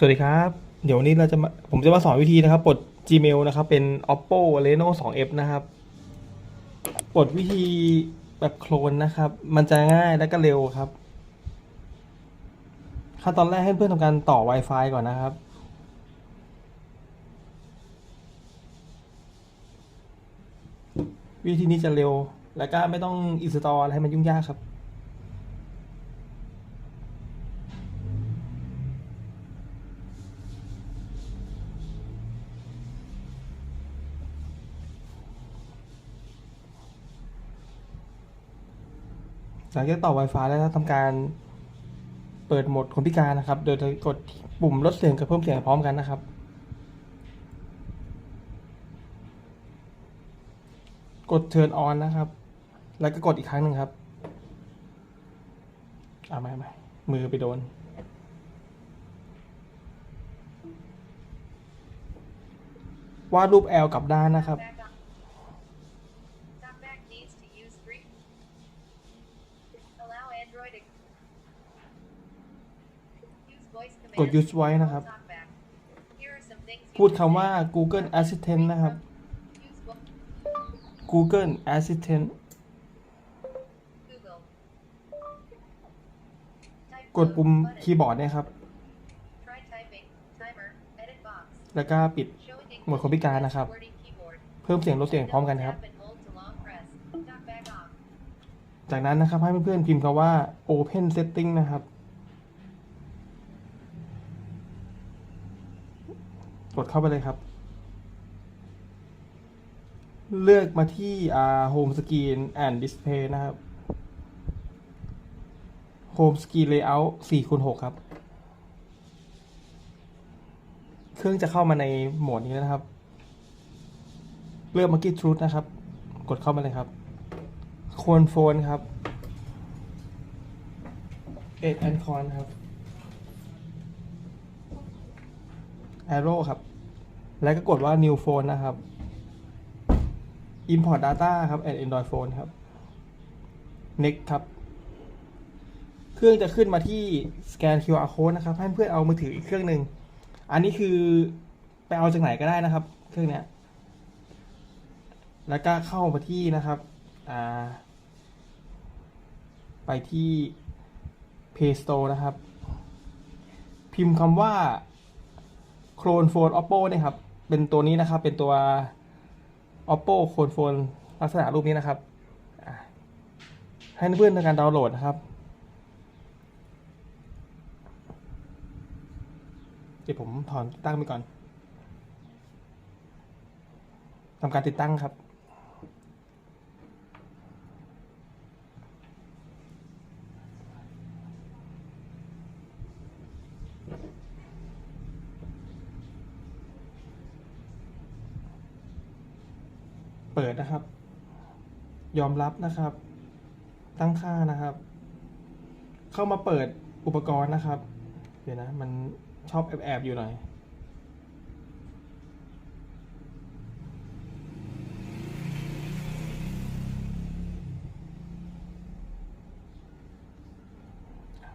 สวัสดีครับ เดี๋ยววันนี้เราจะมาผมจะมาสอนวิธีนะครับปลด Gmail นะครับ เป็น oppo reno 2f นะครับปลดวิธีแบบโคลนนะครับ มันจะง่ายและก็เร็วครับขั้นตอนแรกให้เพื่อนทำการต่อ Wi-Fi ก่อนนะครับ วิธีนี้จะเร็ว และก็ไม่ต้องอินสตอลอะไรให้มันยุ่งยากครับ หลังจากต่อ Wi-Fi แล้วทำการเปิดโหมดคนพิการนะครับ โดยกดปุ่มลดเสียงกับเพิ่มเสียงพร้อมกันนะครับกด turn on นะครับ แล้วก็กดอีกครั้งหนึ่งครับอ่าไม่ไม่มือไปโดน วาดรูป L กลับด้านนะครับ Talkback needs to use three. Allow Android to use voice กด use voice นะครับ พูดคำว่า Google Assistant นะครับ Google Assistant กดปุ่มคีย์บอร์ดนะครับ แล้วก็ปิดหมดคนพิการนะครับ เพิ่มเสียงลดเสียงพร้อมกันครับ จากนั้นนะครับให้เพื่อนๆพิมพ์คำว่า Open Setting นะครับ กดเข้าไปเลยครับ เลือกมาที่อ่า Home Screen and Display นะครับ Home Screen Layout 4คูณ6ครับ เครื่องจะเข้ามาในโหมดนี้นะครับ เลือก Market Truth นะครับ กดเข้ามาเลยครับโคนโฟนครับ เอ็ดแอนคอนครับ Arrow ครับ แล้วก็กดว่า New Phone นะครับ Import Data ครับ and Android Phone ครับ Next ครับ เครื่องจะขึ้นมาที่สแกน QR code นะครับ ให้เพื่อนเอามือถืออีกเครื่องหนึ่ง อันนี้คือไปเอาจากไหนก็ได้นะครับ เครื่องเนี้ย แล้วก็เข้ามาที่นะครับอ่าไปที่ Play Store นะครับ พิมพ์คำว่า โคลนโฟน oppo เนี่ยครับ เป็นตัวนี้นะครับ เป็นตัว Oppo โคลนโฟนลักษณะรูปนี้นะครับ ให้เพื่อนในการดาวน์โหลดนะครับ เดี๋ยวผมถอนติดตั้งไปก่อนทำการติดตั้งครับ เปิดนะครับ ยอมรับนะครับ ตั้งค่านะครับ เข้ามาเปิดอุปกรณ์นะครับ เดี๋ยวนะ มันชอบแอบแอบๆอยู่หน่อย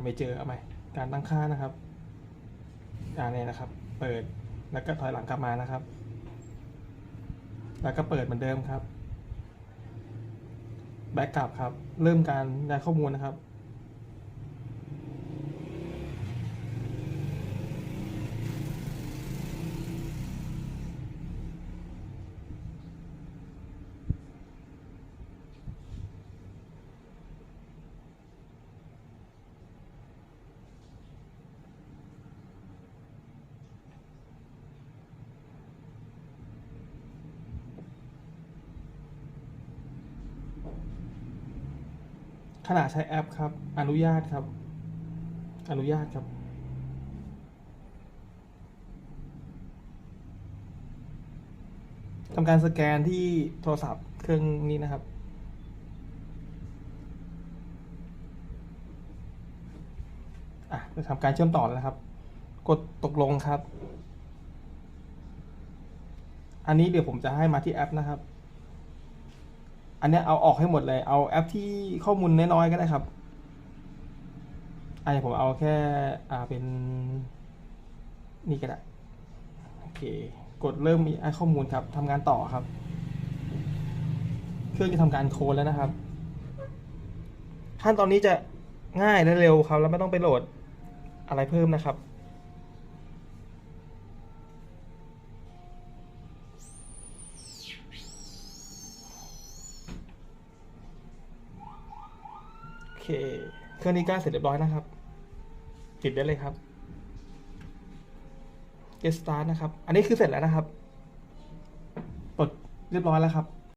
ไม่เจอเอาไหมการตั้งค่านะครับ อ่าเนี่ยนะครับ เปิดแล้วก็ถอยหลังกลับมานะครับ แล้วก็เปิดเหมือนเดิมครับ แบ็กกลับครับ เริ่มการย้ายข้อมูลนะครับ ขณะใช้แอปครับ อนุญาตครับ อนุญาตครับ ทำการสแกนที่โทรศัพท์เครื่องนี้นะครับ อะจะทำการเชื่อมต่อแล้วนะครับ กดตกลงครับ อันนี้เดี๋ยวผมจะให้มาที่แอปนะครับ อันนี้เอาออกให้หมดเลย เอาแอปที่ข้อมูลน้อยๆก็ได้ครับอันนี้ผมเอาแค่อ่าเป็นนี่ก็ได้โอเคกดเริ่มมีข้อมูลครับทำงานต่อครับ เครื่องจะทำการโค้ดแล้วนะครับ ขั้นตอนนี้จะง่ายและเร็วครับ แล้วไม่ต้องไปโหลดอะไรเพิ่มนะครับ เค เครื่องนี้ก็เสร็จเรียบร้อยนะครับ ปิดได้เลยครับ Get start นะครับ อันนี้คือเสร็จแล้วนะครับ กดเรียบร้อยแล้วครับ